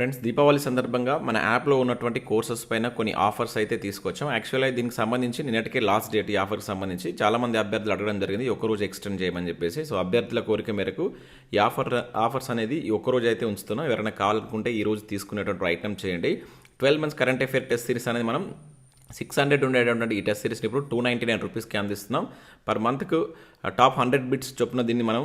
Friends Deepavali సందర్భంగా మన యాప్లో ఉన్నటువంటి కోర్సెస్ పైన కొన్ని ఆఫర్స్ అయితే తీసుకొచ్చాం. యాక్చువల్గా దీనికి సంబంధించి నిన్నటికే లాస్ట్ డేట్ ఈ ఆఫర్కి సంబంధించి చాలామంది అభ్యర్థులు అడగడం జరిగింది ఒక్కరోజు ఎక్స్టెండ్ చేయమని చెప్పేసి. సో అభ్యర్థుల కోరిక మేరకు ఈ ఆఫర్ ఆఫర్స్ అనేది ఒక్కరోజు అయితే ఉంచుతున్నాం. ఎవరైనా కావాలనుకుంటే ఈ రోజు తీసుకునేటువంటి ప్రయత్నం చేయండి. Twelve months current affair test series అనేది మనం సిక్స్ హండ్రెడ్ ఉండేటువంటి ఈ టెస్ట్ సిరీస్ని ఇప్పుడు టూ నైంటీ నైన్ రూపీస్కి అందిస్తున్నాం పర్ మంత్కు టాప్ హండ్రెడ్ బిట్స్ చొప్పున దీన్ని మనం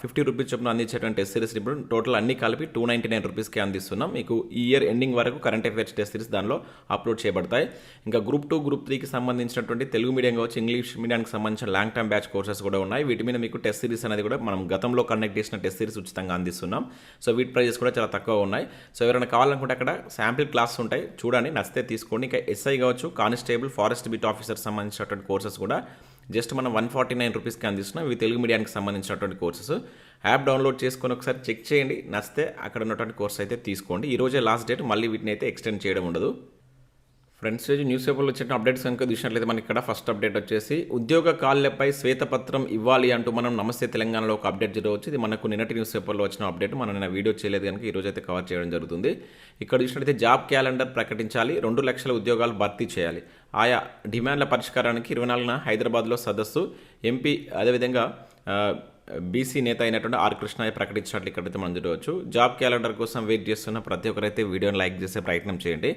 ఫిఫ్టీ రూపీస్ చొప్పున అందించేటువంటి టెస్ట్ సిరీస్ ఇప్పుడు టోటల్ అన్ని కలిపి టూ నైంటీ నైన్ రూపీస్కి అందిస్తున్నాం మీకు ఈ ఇయర్ ఎండింగ్ వరకు కరెంట్ అఫైర్స్ టెస్ట్ సిరీస్ దానిలో అప్లోడ్ చేయబడతాయి. ఇంకా గ్రూప్ టూ గ్రూప్ త్రీకి సంబంధించినటువంటి తెలుగు మీడియం కావచ్చు ఇంగ్లీష్ మీడియానికి సంబంధించిన లాంగ్ టర్మ్ బ్యాచ్ కోర్సెస్ కూడా ఉన్నాయి. వీటి మీద మీకు టెస్ట్ సిరీస్ అనేది కూడా మనం గతంలో కండక్ట్ చేసిన టెస్ట్ సిరీస్ ఉచితంగా అందిస్తున్నాం. సో వీటి ప్రైజెస్ కూడా చాలా తక్కువ ఉన్నాయి. సో ఎవరైనా కావాలనుకుంటే అక్కడ శాంపిల్ క్లాస్ ఉంటాయి. చూడండి నచ్చితే తీసుకోండి. ఇంకా ఎస్ఐ కావచ్చు కానిస్టేబుల్ ఫారెస్ట్ బిట్ ఆఫీసర్ సంబంధించినటువంటి కోర్సెస్ కూడా జస్ట్ మనం వన్ ఫార్టీ నైన్ రూపీస్కి అందిస్తున్నాం. ఇవి తెలుగు మీడియానికి సంబంధించినటువంటి కోర్సెస్. యాప్ డౌన్లోడ్ చేసుకొని ఒకసారి చెక్ చేయండి. నచ్చితే అక్కడ ఉన్నటువంటి కోర్స్ అయితే తీసుకోండి. ఈరోజే లాస్ట్ డేట్. మళ్ళీ వీటిని అయితే ఎక్స్టెండ్ చేయడం ఉండదు. ఫ్రెండ్స్ రోజు న్యూస్ పేపర్లో వచ్చిన అప్డేట్స్ కనుక చూసినట్లయితే మనకి ఇక్కడ ఫస్ట్ అప్డేట్ వచ్చేసి ఉద్యోగ కాళ్ళపై శ్వేతపత్రం ఇవ్వాలి అంటూ మనం నమస్తే తెలంగాణలో ఒక అప్డేట్ జరగవచ్చు ఇది మనకు నిన్నటి న్యూస్ పేపర్లో వచ్చిన అప్డేట్ మనం నిన్న వీడియో చేయలేదు కనుక ఈ అయితే కవర్ చేయడం జరుగుతుంది. ఇక్కడ చూసినట్లయితే జాబ్ క్యాలెండర్ ప్రకటించాలి రెండు లక్షల ఉద్యోగాలు భర్తీ చేయాలి. ఆయా డిమాండ్ల పరిష్కారానికి ఇరవై నాలుగున హైదరాబాద్లో సదస్సు. ఎంపీ అదేవిధంగా బీసీ నేత అయినటువంటి ఆర్ కృష్ణయ్య ప్రకటించినట్లు ఇక్కడైతే మనం చూడవచ్చు. జాబ్ క్యాలెండర్ కోసం వెయిట్ చేస్తున్న ప్రతి ఒక్కరైతే వీడియోని లైక్ చేసే ప్రయత్నం చేయండి.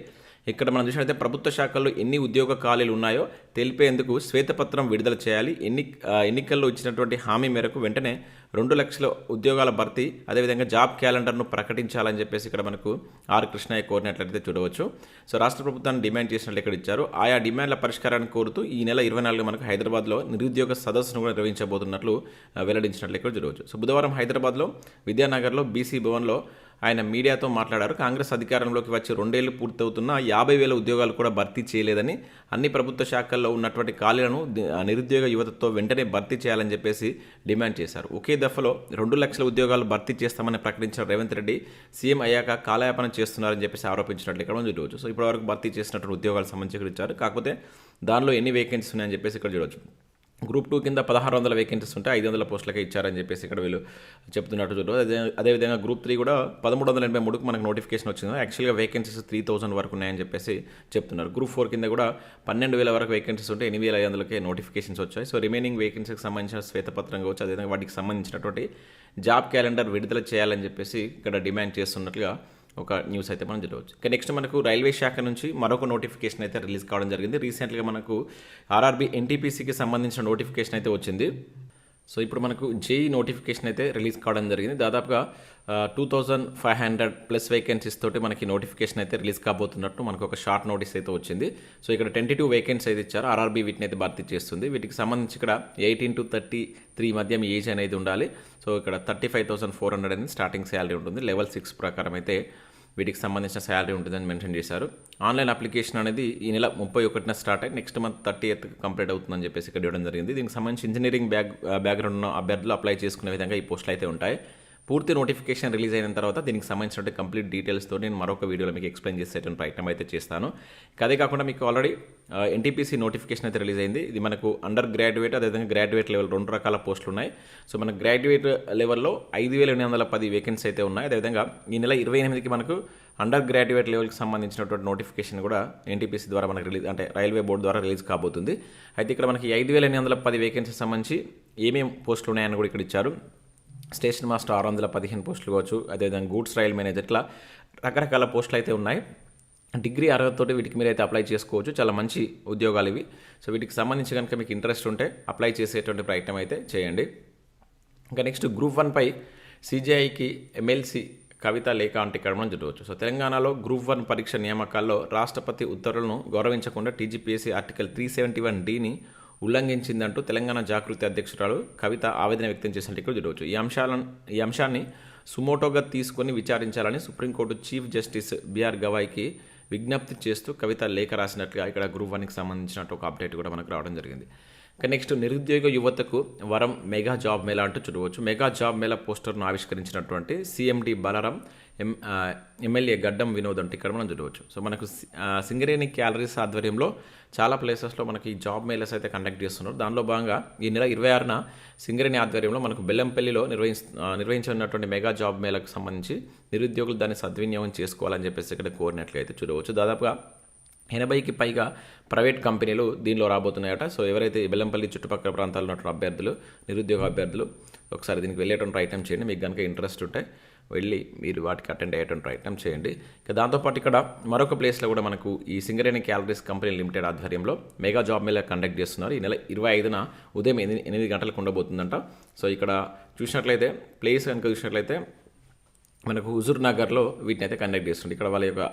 ఇక్కడ మనం చూసినట్లయితే ప్రభుత్వ శాఖల్లో ఎన్ని ఉద్యోగ ఖాళీలు ఉన్నాయో తెలిపేందుకు శ్వేతపత్రం విడుదల చేయాలి. ఎన్ని ఎన్నికల్లో ఇచ్చినటువంటి హామీ మేరకు వెంటనే రెండు లక్షల ఉద్యోగాల భర్తీ అదేవిధంగా జాబ్ క్యాలెండర్ను ప్రకటించాలని చెప్పేసి ఇక్కడ మనకు ఆర్ కృష్ణయ్య కోరినట్లయితే చూడవచ్చు. సో రాష్ట్ర ప్రభుత్వాన్ని డిమాండ్ చేసినట్లు ఇక్కడ ఇచ్చారు. ఆయా డిమాండ్ల పరిష్కారాన్ని కోరుతూ ఈ నెల ఇరవై నాలుగు మనకు హైదరాబాద్లో నిరుద్యోగ సదస్సును కూడా నిర్వహించబోతున్నట్లు వెల్లడించినట్లు ఇక్కడ చూడవచ్చు. సో బుధవారం హైదరాబాద్లో విద్యానగర్లో బీసీ భవన్లో ఆయన మీడియాతో మాట్లాడారు. కాంగ్రెస్ అధికారంలోకి వచ్చి రెండేళ్ళు పూర్తవుతున్న యాభై వేల ఉద్యోగాలు కూడా భర్తీ చేయలేదని అన్ని ప్రభుత్వ శాఖల్లో ఉన్నటువంటి ఖాళీలను నిరుద్యోగ యువతతో వెంటనే భర్తీ చేయాలని చెప్పేసి డిమాండ్ చేశారు. ఒకే దఫలో రెండు లక్షల ఉద్యోగాలు భర్తీ చేస్తామని ప్రకటించిన రేవంత్ రెడ్డి సీఎం అయ్యాక కాలయాపన చేస్తున్నారని చెప్పేసి ఆరోపించినట్లు ఇక్కడ చూడవచ్చు సో ఇప్పటివరకు భర్తీ చేసినటువంటి ఉద్యోగాలు సంబంధించి ఇక్కడ ఇచ్చారు. కాకపోతే దానిలో ఎన్ని వేకెన్సీస్ ఉన్నాయని చెప్పేసి ఇక్కడ చూడవచ్చు గ్రూప్ టూ కింద పదహారు వందల వేకెన్సీస్ ఉంటే ఐదు వందల పోస్టులకే ఇచ్చారని చెప్పేసి ఇక్కడ వీళ్ళు చెప్తున్నట్టు చూడరు అదే అదేవిధంగా గ్రూప్ త్రీ కూడా పదమూడు వందల ఎనభై మూడుకు మనకు నోటిఫికేషన్ వచ్చింది. యాక్చువల్గా వేకెన్సీస్ త్రీ థౌసండ్ వరకు ఉన్నాయని చెప్పేసి చెప్తున్నారు. గ్రూప్ ఫోర్ కింద కూడా పన్నెండు వేల వరకు వేకెన్సీస్ ఉంటే ఎనిమిది వేల ఐదు వందలకే నోటిఫికేషన్స్ వచ్చాయి. సో రిమైనింగ్ వేకెన్సీకి సంబంధించిన శ్వేతపత్రం కావచ్చు అదేవిధంగా వాటికి సంబంధించినటువంటి జాబ్ క్యాలెండర్ విడుదల చేయాలని చెప్పేసి ఇక్కడ డిమాండ్ చేస్తున్నట్లుగా ఒక న్యూస్ అయితే మనం చూడవచ్చు. ఇక నెక్స్ట్ మనకు రైల్వే శాఖ నుంచి మరొక నోటిఫికేషన్ అయితే రిలీజ్ కావడం జరిగింది. రీసెంట్గా మనకు ఆర్ఆర్బీ ఎన్టీపీసీకి సంబంధించిన నోటిఫికేషన్ అయితే వచ్చింది. సో ఇప్పుడు మనకు జేఈ నోటిఫికేషన్ అయితే రిలీజ్ కావడం జరిగింది. దాదాపుగా two thousand five hundred plus vacancies తోటి మనకి నోటిఫికేషన్ అయితే రిలీజ్ కాబోతున్నట్టు మనకు ఒక షార్ట్ నోటీస్ అయితే వచ్చింది. సో ఇక్కడ ట్వంటీ టూ వేకెన్సీ అయితే ఇచ్చారు. ఆర్ఆర్బీ వీటిని అయితే భర్తీ చేస్తుంది. వీటికి సంబంధించి ఇక్కడ ఎయిటీన్ టు థర్టీ త్రీ మధ్య మీ ఏజ్ అనేది ఉండాలి. సో ఇక్కడ thirty five thousand four hundred అనేది స్టార్టింగ్ శాలరీ ఉంటుంది. లెవెల్ సిక్స్ ప్రకారం అయితే వీటికి సంబంధించిన శాలరీ ఉంటుందని మెన్షన్ చేశారు. ఆన్లైన్ అప్లికేషన్ అనేది ఈ నెల ముప్పై ఒకటిన స్టార్ట్ అయ్యి next month thirty eighth complete అవుతుందని చెప్పేసి ఇక్కడ ఇవ్వడం జరిగింది. దీనికి సంబంధించి ఇంజనీరింగ్ బ్యాక్ బ్యాక్గ్రౌండ్ ఉన్న అభ్యర్థులు అప్లై చేసుకునే విధంగా ఈ పోస్టులు అయితే ఉంటాయి. పూర్తి నోటిఫికేషన్ రిలీజ్ అయిన తర్వాత దీనికి సంబంధించిన కంప్లీట్ డీటెయిల్స్తో నేను మరొక వీడియోలో మీకు ఎక్స్ప్లెయిన్ చేసేటువంటి ప్రయత్నం అయితే చేస్తాను. అదే కాకుండా మీకు ఆల్రెడీ ఎన్టీపీసీ నోటిఫికేషన్ అయితే రిలీజ్ అయింది. ఇది మనకు అండర్ గ్రాడ్యుయేట్ అదేవిధంగా గ్రాడ్యుయేట్ లెవెల్ రెండు రకాల పోస్టులు ఉన్నాయి. సో మన గ్రాడ్యుయేట్ లెవెల్లో ఐదు వేల ఎనిమిది వందల పది వేకెన్సీ అయితే ఉన్నాయి. అదేవిధంగా ఈ నెల ఇరవై ఎనిమిదికి మనకు అండర్ గ్రాడ్యుయేట్ లెవెల్కి సంబంధించినటువంటి నోటిఫికేషన్ కూడా ఎన్టీపీసీ ద్వారా మనకు రిలీజ్ అంటే రైల్వే బోర్డు ద్వారా రిలీజ్ కాబోతుంది. అయితే ఇక్కడ మనకి ఐదు వేల ఎనిమిది వందల పది వేకెన్సీ సంబంధించి ఏమేమి పోస్టులు ఉన్నాయని కూడా ఇక్కడ ఇచ్చారు. స్టేషన్ మాస్టర్ ఆరు వందల పదిహేను పోస్టులు కావచ్చు అదేవిధంగా గూడ్స్ రైల్ మేనేజర్ ఇట్లా రకరకాల పోస్టులు అయితే ఉన్నాయి. డిగ్రీ అర్హతతోటి వీటికి మీరు అయితే అప్లై చేసుకోవచ్చు. చాలా మంచి ఉద్యోగాలు ఇవి. సో వీటికి సంబంధించి కనుక మీకు ఇంట్రెస్ట్ ఉంటే అప్లై చేసేటువంటి ప్రయత్నం అయితే చేయండి. ఇంకా నెక్స్ట్ గ్రూప్ వన్పై సిజిఐకి ఎమ్మెల్సీ కవిత లేఖ అంటే ఇక్కడ మనం చూడవచ్చు సో తెలంగాణలో గ్రూప్ వన్ పరీక్ష నియామకాల్లో రాష్ట్రపతి ఉత్తర్వులను గౌరవించకుండా TGPSC article three seventy one డీని ఉల్లంఘించిందంటూ తెలంగాణ జాగృతి అధ్యక్షురాలు కవిత ఆవేదన వ్యక్తం చేసినట్టు ఇక్కడ చూడవచ్చు. ఈ అంశాలను ఈ అంశాన్ని సుమోటోగా తీసుకొని విచారించాలని supreme court chief justice B R గవాయ్కి విజ్ఞప్తి చేస్తూ కవిత లేఖ రాసినట్లుగా ఇక్కడ గ్రూప్ వన్కి సంబంధించినట్టు ఒక అప్డేట్ కూడా మనకు రావడం జరిగింది. ఇక నెక్స్ట్ నిరుద్యోగ యువతకు వరం మెగా జాబ్ మేళా అంటూ చూడవచ్చు. మెగా జాబ్ మేళా పోస్టర్ను ఆవిష్కరించినటువంటి CMD Balaram M MLA Gaddam Vinod అంటే ఇక్కడ మనం చూడవచ్చు. సో మనకు సింగరేణి క్యాలరీస్ ఆధ్వర్యంలో చాలా ప్లేసెస్లో మనకి ఈ జాబ్ మేళాస్ అయితే కండక్ట్ చేస్తున్నారు. దానిలో భాగంగా ఈ నెల ఇరవై ఆరున సింగరేణి ఆధ్వర్యంలో మనకు బెల్లంపల్లిలో నిర్వహించ నిర్వహించనున్నటువంటి మెగా జాబ్ మేళకు సంబంధించి నిరుద్యోగులు దాన్ని సద్వినియోగం చేసుకోవాలని చెప్పేసి ఇక్కడ కోరినట్లయితే చూడవచ్చు. దాదాపుగా ఎనభైకి పైగా ప్రైవేట్ కంపెనీలు దీనిలో రాబోతున్నాయట. సో ఎవరైతే బెల్లంపల్లి చుట్టుపక్కల ప్రాంతాల్లో ఉన్నటువంటి అభ్యర్థులు నిరుద్యోగ అభ్యర్థులు ఒకసారి దీనికి వెళ్ళేటువంటి ప్రయత్నం చేయండి. మీకు కనుక ఇంట్రెస్ట్ ఉంటే వెళ్ళి మీరు వాటికి అటెండ్ అయ్యేటువంటి ప్రయత్నం చేయండి. ఇక దాంతోపాటు ఇక్కడ మరొక ప్లేస్లో కూడా మనకు ఈ సింగరేణి క్యాలరీస్ కంపెనీ లిమిటెడ్ ఆధ్వర్యంలో మెగా జాబ్ మేళ కండక్ట్ చేస్తున్నారు. ఈ నెల ఇరవై ఐదున ఉదయం ఎనిమిది ఎనిమిది గంటలకు ఉండబోతుందంట. సో ఇక్కడ చూసినట్లయితే ప్లేస్ కనుక చూసినట్లయితే మనకు హుజూర్ నగర్లో వీటిని అయితే కండక్ట్ చేస్తుంది ఇక్కడ వాళ్ళ యొక్క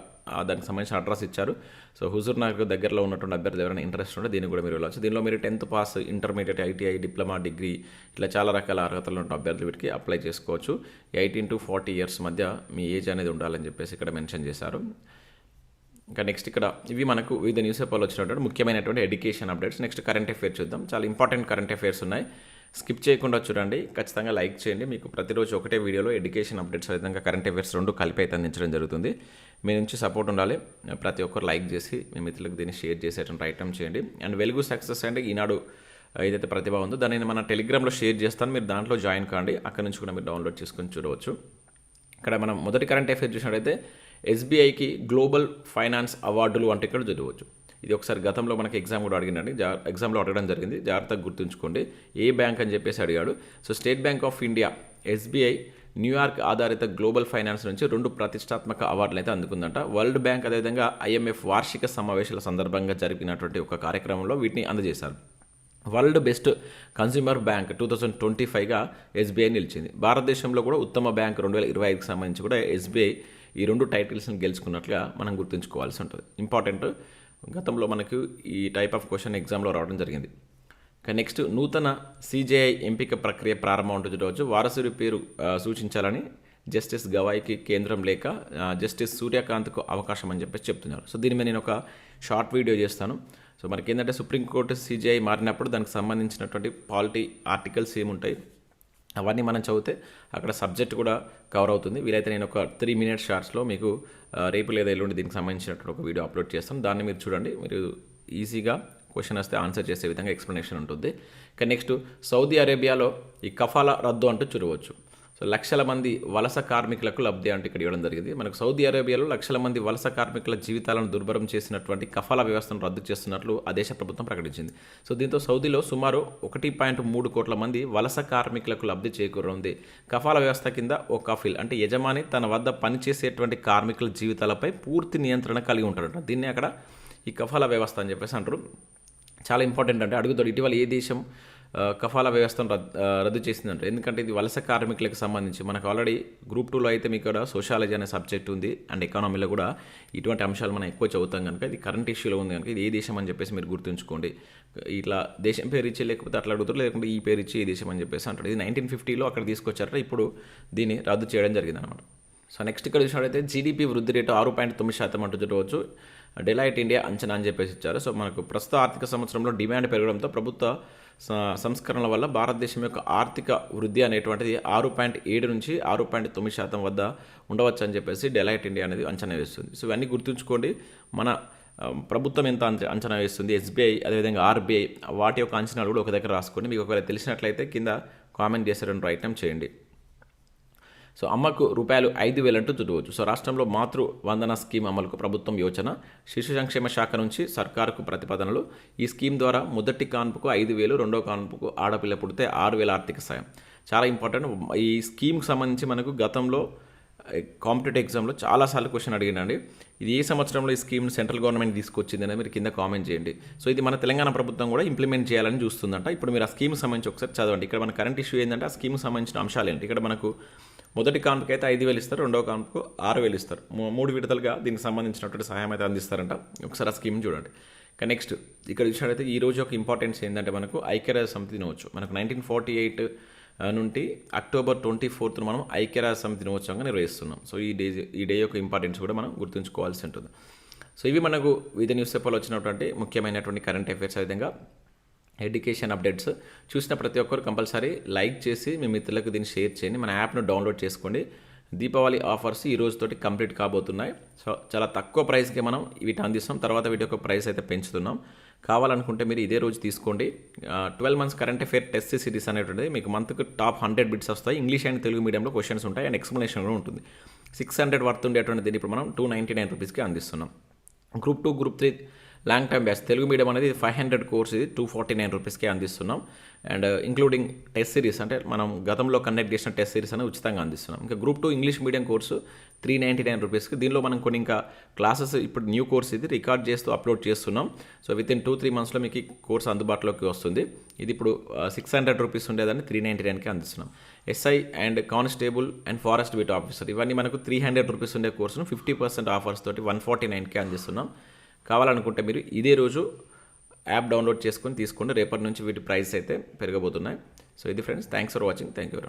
దానికి సంబంధించిన అడ్రస్ ఇచ్చారు. సో హుజూర్ నగర్ దగ్గరలో ఉన్నటువంటి అభ్యర్థులు ఎవరైనా ఇంట్రెస్ట్ ఉంటే దీన్ని కూడా మీరు వెళ్ళవచ్చు దీనిలో మీరు tenth pass intermediate ITI diploma degree ఇట్లా చాలా రకాల అర్హతలు ఉన్న అభ్యర్థులు వీటికి అప్లై చేసుకోవచ్చు. ఎయిటీన్ టు ఫార్టీ ఇయర్స్ మధ్య మీ ఏజ్ అనేది ఉండాలని చెప్పేసి ఇక్కడ మెన్షన్ చేశారు. ఇంకా నెక్స్ట్ ఇక్కడ ఇవి మనకు వివిధ న్యూస్ పేపర్లు వచ్చినటువంటి ముఖ్యమైనటువంటి education updates next current affairs చూద్దాం. చాలా ఇంపార్టెంట్ కరెంట్ అఫేర్స్ ఉన్నాయి. స్కిప్ చేయకుండా చూడండి. ఖచ్చితంగా లైక్ చేయండి. మీకు ప్రతిరోజు ఒకటే వీడియోలో ఎడ్యుకేషన్ అప్డేట్స్ విధంగా కరెంట్ అఫైర్స్ రెండు కలిపి అయితే అందించడం జరుగుతుంది. మీ నుంచి సపోర్ట్ ఉండాలి. ప్రతి ఒక్కరు లైక్ చేసి మీ మిత్రులకు దీన్ని షేర్ చేసేటువంటి ఐటమ్ చేయండి. అండ్ వెలుగు సక్సెస్ అంటే ఈనాడు ఏదైతే ప్రతిభ ఉందో దాన్ని మన టెలిగ్రామ్లో షేర్ చేస్తాను. మీరు దాంట్లో జాయిన్ కాండి. అక్కడ నుంచి కూడా మీరు డౌన్లోడ్ చేసుకొని చూడవచ్చు. ఇక్కడ మనం మొదటి కరెంట్ అఫైర్ చూసినట్టయితే ఎస్బీఐకి గ్లోబల్ ఫైనాన్స్ అవార్డులు అంటే ఇక్కడ చదవచ్చు. ఇది ఒకసారి గతంలో మనకి ఎగ్జామ్ కూడా అడిగినండి జా ఎగ్జామ్లో అడగడం జరిగింది. జాగ్రత్తగా గుర్తుంచుకోండి. ఏ బ్యాంక్ అని చెప్పేసి అడిగాడు. So State Bank of India SBI New York ఆధారిత గ్లోబల్ ఫైనాన్స్ నుంచి రెండు ప్రతిష్టాత్మక అవార్డులు అయితే అందుకుందంట. వరల్డ్ బ్యాంక్ అదేవిధంగా ఐఎంఎఫ్ వార్షిక సమావేశాల సందర్భంగా జరిపినటువంటి ఒక కార్యక్రమంలో వీటిని అందజేశారు. World best consumer bank two thousand twenty ఫైవ్గా SBI నిలిచింది. భారతదేశంలో కూడా ఉత్తమ బ్యాంక్ రెండు వేల ఇరవై ఐదుకి సంబంధించి కూడా ఎస్బీఐ ఈ రెండు టైటిల్స్ని గెలుచుకున్నట్లుగా మనం గుర్తుంచుకోవాల్సి ఉంటుంది. ఇంపార్టెంట్ గతంలో మనకు ఈ టైప్ ఆఫ్ క్వశ్చన్ ఎగ్జామ్లో రావడం జరిగింది. నెక్స్ట్ నూతన సిజేఐ ఎంపిక ప్రక్రియ ప్రారంభం ఉంటుంది వారసుడి పేరు సూచించాలని జస్టిస్ గవాయికి కేంద్రం లేక జస్టిస్ సూర్యకాంత్కు అవకాశం అని చెప్పేసి చెప్తున్నారు. సో దీని మీద నేను ఒక షార్ట్ వీడియో చేస్తాను. సో మనకి ఏంటంటే సుప్రీంకోర్టు సిజేఐ మారినప్పుడు దానికి సంబంధించినటువంటి పాలిటీ ఆర్టికల్స్ ఏముంటాయి అవన్నీ మనం చదివితే అక్కడ సబ్జెక్ట్ కూడా కవర్ అవుతుంది. వీలైతే నేను ఒక త్రీ మినిట్స్ షార్ట్స్లో మీకు రేపు లేదా ఎల్లుండి దీనికి సంబంధించినటువంటి ఒక వీడియో అప్లోడ్ చేస్తాను. దాన్ని మీరు చూడండి. మీరు ఈజీగా క్వశ్చన్ వస్తే ఆన్సర్ చేసే విధంగా ఎక్స్ప్లెనేషన్ ఉంటుంది. ఇక నెక్స్ట్ సౌదీ అరేబియాలో ఈ కఫాలా రద్దు అంటూ చూడవచ్చు. సో లక్షల మంది వలస కార్మికులకు లబ్ధి అంటే ఇక్కడ ఇవ్వడం జరిగింది. మనకు సౌదీ అరేబియాలో లక్షల మంది వలస కార్మికుల జీవితాలను దుర్భరం చేసినటువంటి కఫాలా వ్యవస్థను రద్దు చేస్తున్నట్లు ఆ దేశ ప్రభుత్వం ప్రకటించింది. సో దీంతో సౌదీలో సుమారు ఒకటి పాయింట్ మూడు కోట్ల మంది వలస కార్మికులకు లబ్ధి చేకూరుంది. కఫాల వ్యవస్థ కింద ఓ కఫిల్ అంటే యజమాని తన వద్ద పనిచేసేటువంటి కార్మికుల జీవితాలపై పూర్తి నియంత్రణ కలిగి ఉంటారట దీన్ని అక్కడ ఈ కఫాలా వ్యవస్థ అని చెప్పేసి అంటారు. చాలా ఇంపార్టెంట్ అంటే అడుగుతాడు ఇటీవల ఏ దేశం కఫాలా వ్యవస్థను రద్దు రద్దు చేసిందంటే ఎందుకంటే ఇది వలస కార్మికులకు సంబంధించి మనకు ఆల్రెడీ గ్రూప్ టూలో అయితే మీకు ఇక్కడ సోషాలజీ అనే సబ్జెక్ట్ ఉంది అండ్ ఎకానమీలో కూడా ఇటువంటి అంశాలు మనం ఎక్కువ చదువుతాం కనుక ఇది కరెంట్ ఇష్యూలో ఉంది కనుక ఇది ఏ దేశం అని చెప్పేసి మీరు గుర్తుంచుకోండి. ఇట్లా దేశం పేరు ఇచ్చి లేకపోతే అట్లా అడుగుతారు లేకుంటే ఈ పేరు ఇచ్చి ఈ దేశం అని చెప్పేసి అంటాడు ఇది నైన్టీన్ ఫిఫ్టీలో అక్కడ తీసుకొచ్చారట ఇప్పుడు దీన్ని రద్దు చేయడం జరిగింది అనమాట సో నెక్స్ట్ ఇక్కడ చూసినట్టయితే జీడిపి వృద్ధి రేటు ఆరు పాయింట్ తొమ్మిది శాతం అంటూ చూడవచ్చు. డెలైట్ ఇండియా అంచనా అని చెప్పేసి ఇచ్చారు. సో మనకు ప్రస్తుత ఆర్థిక సంవత్సరంలో డిమాండ్ పెరగడంతో ప్రభుత్వ సంస్కరణల వల్ల భారతదేశం యొక్క ఆర్థిక వృద్ధి అనేటువంటిది ఆరు పాయింట్ ఏడు నుంచి ఆరు పాయింట్ తొమ్మిది శాతం వద్ద ఉండవచ్చు అని చెప్పేసి డెలైట్ ఇండియా అనేది అంచనా వేస్తుంది. సో ఇవన్నీ గుర్తుంచుకోండి. మన ప్రభుత్వం ఎంత అంచనా వేస్తుంది? ఎస్బీఐ అదేవిధంగా ఆర్బీఐ వాటి యొక్క అంచనాలు కూడా ఒక దగ్గర రాసుకోండి. మీకు ఒకవేళ తెలిసినట్లయితే కింద కామెంట్ చేసేటువంటి ప్రయత్నం చేయండి. సో అమ్మకు రూపాయలు ఐదు వేలు అంటూ సో రాష్ట్రంలో మాతృ వందన స్కీమ్ అమలుకు ప్రభుత్వం యోచన. శిశు సంక్షేమ శాఖ నుంచి సర్కారుకు ప్రతిపాదనలు. ఈ స్కీమ్ ద్వారా మొదటి కాన్పుకు ఐదు వేలు రెండో కాన్పుకు ఆడపిల్ల పుడితే ఆరు వేల ఆర్థిక సాయం. చాలా ఇంపార్టెంట్. ఈ స్కీమ్కి సంబంధించి మనకు గతంలో కాంపిటేటివ్ ఎగ్జామ్లో చాలాసార్లు క్వశ్చన్ అడిగినండి. ఇది ఏ సంవత్సరంలో ఈ స్కీమ్ సెంట్రల్ గవర్నమెంట్ తీసుకొచ్చింది అనేది మీరు కింద కామెంట్ చేయండి. సో ఇది మన తెలంగాణ ప్రభుత్వం కూడా ఇంప్లిమెంట్ చేయాలని చూస్తుందంట. ఇప్పుడు మీరు ఆ స్కీమ్ సంబంధించి ఒకసారి చదవండి. ఇక్కడ మన కరెంట్ ఇష్యూ ఏంటంటే ఆ స్కీమ్ సంబంధించిన అంశాలు ఏంటి? ఇక్కడ మనకు మొదటి కాన్పుకి అయితే ఐదు వేలు ఇస్తారు రెండో కాన్పుకు ఆరు వేలు ఇస్తారు. మూడు విడతలుగా దీనికి సంబంధించినటువంటి సహాయం అయితే అందిస్తారంట. ఒకసారి ఆ స్కీమ్ చూడండి. ఇక నెక్స్ట్ ఇక్కడ చూసినట్టయితే ఈ రోజు ఒక ఇంపార్టెన్స్ ఏంటంటే మనకు ఐక్యరాజ్య సమితి దినవచ్చు మనకు నైన్టీన్ ఫార్టీ ఎయిట్ నుండి అక్టోబర్ ట్వంటీ ఫోర్త్ మనం ఐక్యరాజ్య సమితి దినోత్సవంగా నిర్వహిస్తున్నాం. సో ఈ డే ఈ డే యొక్క ఇంపార్టెన్స్ కూడా మనం గుర్తుంచుకోవాల్సి ఉంటుంది. సో ఇవి మనకు వివిధ న్యూస్ పేపర్లో వచ్చినటువంటి ముఖ్యమైనటువంటి కరెంట్ అఫైర్స్ విధంగా ఎడ్యుకేషన్ అప్డేట్స్ చూసిన ప్రతి ఒక్కరు కంపల్సరీ లైక్ చేసి మీ మిత్రులకు దీన్ని షేర్ చేయండి. మన యాప్ను డౌన్లోడ్ చేసుకోండి. దీపావళి ఆఫర్స్ ఈ రోజుతోటి కంప్లీట్ కాబోతున్నాయి. సో చాలా తక్కువ ప్రైస్కి మనం వీటిని అందిస్తాం. తర్వాత వీటి యొక్క ప్రైస్ అయితే పెంచుతున్నాం. కావాలనుకుంటే మీరు ఇదే రోజు తీసుకోండి. Twelve months current affair test series అనేటువంటిది మీకు మంత్కి టాప్ హండ్రెడ్ బిట్స్ వస్తాయి. ఇంగ్లీష్ అండ్ తెలుగు మీడియంలో క్వశ్చన్స్ ఉంటాయి. అండ్ ఎక్స్ప్లెనేషన్ కూడా ఉంటుంది. సిక్స్ హండ్రెడ్ వర్త్ ఉండేటువంటి దీన్ని ఇప్పుడు మనం టూ నైంటీ నైన్ రూపీస్కి అందిస్తున్నాం. Group two group three long time batch Telugu medium అనేది ఫైవ్ హండ్రెడ్ కోర్స్ ఇది టూ ఫార్టీ నైన్ రూపీస్కి అందిస్తున్నాం. అండ్ ఇంక్లూడింగ్ టెస్ట్ సిరీస్ అంటే మనం గతంలో కండక్ట్ చేసిన టెస్ట్ సిరీస్ అనేది ఉచితంగా అందిస్తున్నాం. ఇంకా group two English medium course three ninety nine రూపీస్కి దీనిలో మనం కొన్ని ఇంకా క్లాసెస్ ఇప్పుడు న్యూ కోర్స్ ఇది రికార్డ్ చేస్తూ అప్లోడ్ చేస్తున్నాం. So within two three మంత్స్లో మీకు కోర్స్ అందుబాటులోకి వస్తుంది. ఇది ఇప్పుడు సిక్స్ హండ్రెడ్ రూపీస్ ఉండేదాన్ని త్రీ నైంటీ నైన్కి అందిస్తున్నాం. SI and constable and forest beat officer ఇవన్నీ మనకు త్రీ హండ్రెడ్ రూపీస్ ఉండే కోర్సును ఫిఫ్టీ పర్సెంట్ ఆఫర్స్ తోటి వన్ ఫార్టీ నైన్కి అందిస్తున్నాం. కావాలనుకుంటే మీరు ఇదే రోజు యాప్ డౌన్లోడ్ చేసుకొని తీసుకోండి. రేపటి నుంచి వీటి ప్రైస్ అయితే పెరగబోతున్నాయి. సో ఇది friends thanks for watching thank you